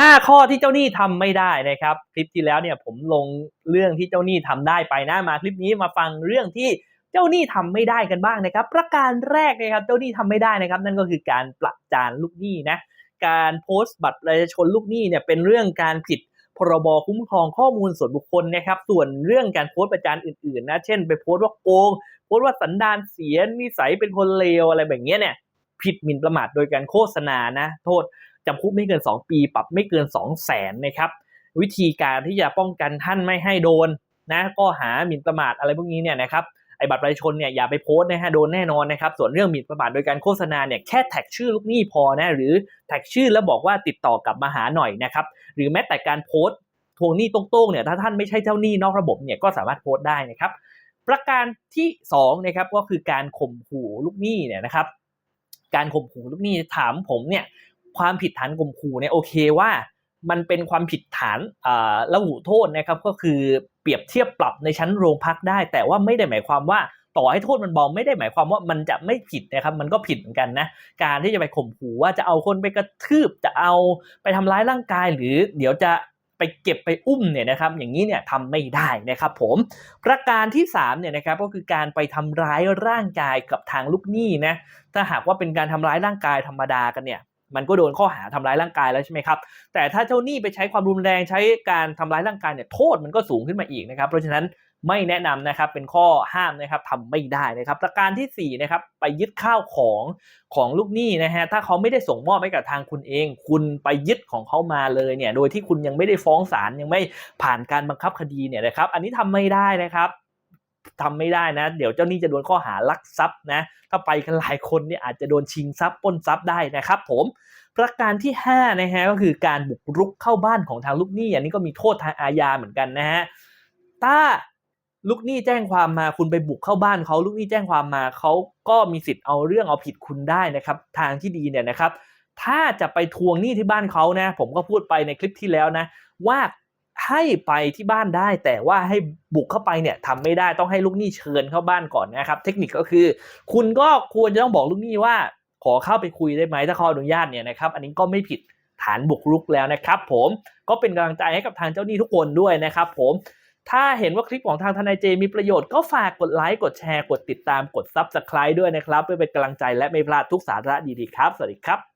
5 ข้อที่เจ้าหนี้ทำไม่ได้นะครับ คลิปที่แล้วเนี่ยผมลงเรื่องที่เจ้าหนี้ทำได้ไปนะมาคลิปนี้มาฟังเรื่องที่เจ้าหนี้ทำไม่ได้กันบ้างนะครับ ประการแรกนะครับเจ้าหนี้ทำไม่ได้นะครับ นั่นก็คือการประจานลูกหนี้นะการโพสต์บัตรประชาชนลูกหนี้เนี่ยเป็นเรื่องการผิดพรบคุ้มครองข้อมูลส่วนบุคคลนะครับ ส่วนเรื่องการโพสต์ประจานอื่นๆนะ เช่นไปโพสต์ว่าโกง โพสต์ว่าสันดานเสียนิสัยเป็นคนเลวอะไรแบบนี้เนี่ย ผิดหมิ่นประมาทโดยการโฆษณานะ โทษ จำคุกไม่เกิน 2 ปี ปรับไม่เกิน 2 0 0แสนนะครับ วิธีการที่จะป้องกันท่านไม่ให้โดนนะก็หาหมิ่นประมาทอะไรพวกนี้เนี่ยนะครับไอ้บัตรประชาชนเนี่ยอย่าไปโพสต์นะฮะโดนแน่นอนนะครับ ส่วนเรื่องหมิ่นประมาทโดยการโฆษณาเนี่ยแค่แท็กชื่อลูกหนี้พอนะหรือแท็กชื่อแล้วบอกว่าติดต่อกลับมาหาหน่อยนะครับหรือแม้แต่การโพสต์ทวงหนี้ตรงๆเนี่ยถ้าท่านไม่ใช่เจ้าหนี้นอกระบบเนี่ยก็สามารถโพสต์ได้นะครับ ประการที่2นะครับก็คือการข่มขู่ลูกหนี้เนี่ยนะครับ การข่มขู่ลูกหนี้ถามผมเนี่ย ความผิดฐานข่มขู่เนี่ยโอเคว่า มันเป็นความผิดฐานระหุโทษนะครับก็คือเปรียบเทียบปรับในชั้นโรงพักได้ แต่ว่าไม่ได้หมายความว่าต่อให้โทษมันเบาไม่ได้หมายความว่ามันจะไม่ผิดนะครับมันก็ผิดเหมือนกันนะการที่จะไปข่มขู่ว่าจะเอาคนไปกระทืบจะเอาไปทำร้ายร่างกาย หรือเดี๋ยวจะไปเก็บไปอุ้มเนี่ยนะครับอย่างนี้เนี่ยทำไม่ได้นะครับผมประการที่3เนี่ยนะครับก็คือการไปทำร้ายร่างกายกับทางลูกหนี้นะถ้าหากว่าเป็นการทำร้ายร่างกายธรรมดากันเนี่ย มันก็โดนข้อหาทำร้ายร่างกายแล้วใช่ไหมครับ แต่ถ้าเจ้าหนี้ไปใช้ความรุนแรงใช้การทำร้ายร่างกายเนี่ยโทษมันก็สูงขึ้นมาอีกนะครับ เพราะฉะนั้นไม่แนะนำนะครับเป็นข้อห้ามนะครับทำไม่ได้นะครับประการที่4นะครับไปยึดข้าวของของลูกหนี้นะฮะถ้าเขาไม่ได้ส่งมอบให้กับทางคุณเอง คุณไปยึดของเขามาเลยเนี่ยโดยที่คุณยังไม่ได้ฟ้องศาลยังไม่ผ่านการบังคับคดีเนี่ยนะครับ อันนี้ทำไม่ได้นะครับ ทำไม่ได้นะ เดี๋ยวเจ้าหนี้จะโดนข้อหารักทรัพย์นะ ถ้าไปกันหลายคนเนี่ยอาจจะโดนชิงทรัพย์ปล้นทรัพย์ได้นะครับผมประการที่5นะฮะก็คือการบุกรุกเข้าบ้านของทางลูกหนี้อันนี้ก็มีโทษทางอาญาเหมือนกันนะฮะถ้าลูกหนี้แจ้งความมาคุณไปบุกเข้าบ้านเขาลูกหนี้แจ้งความมาเขาก็มีสิทธิ์เอาเรื่องเอาผิดคุณได้นะครับ ทางที่ดีเนี่ยนะครับ ถ้าจะไปทวงหนี้ที่บ้านเขานะ ผมก็พูดไปในคลิปที่แล้วนะ ว่า ให้ไปที่บ้านได้ แต่ว่าให้บุกเข้าไปเนี่ยทำไม่ได้ต้องให้ลูกหนี้เชิญเข้าบ้านก่อนนะครับ เทคนิคก็คือ คุณก็ควรจะต้องบอกลูกหนี้ว่า ขอเข้าไปคุยได้ไหมถ้าขาอนุญาตเนี่ยนะครับ อันนี้ก็ไม่ผิดฐานบุกรุกแล้วนะครับ ผมก็เป็นกำลังใจให้กับทางเจ้าหนี้ทุกคนด้วยนะครับผมถ้าเห็นว่าคลิปของทางทนายเจมีประโยชน์ก็ฝากกดไลค์ กดแชร์ กดติดตามกด Subscribe ด้วยนะครับ เพื่อเป็นกำลังใจและไม่พลาดทุกสาระดีๆครับ สวัสดีครับ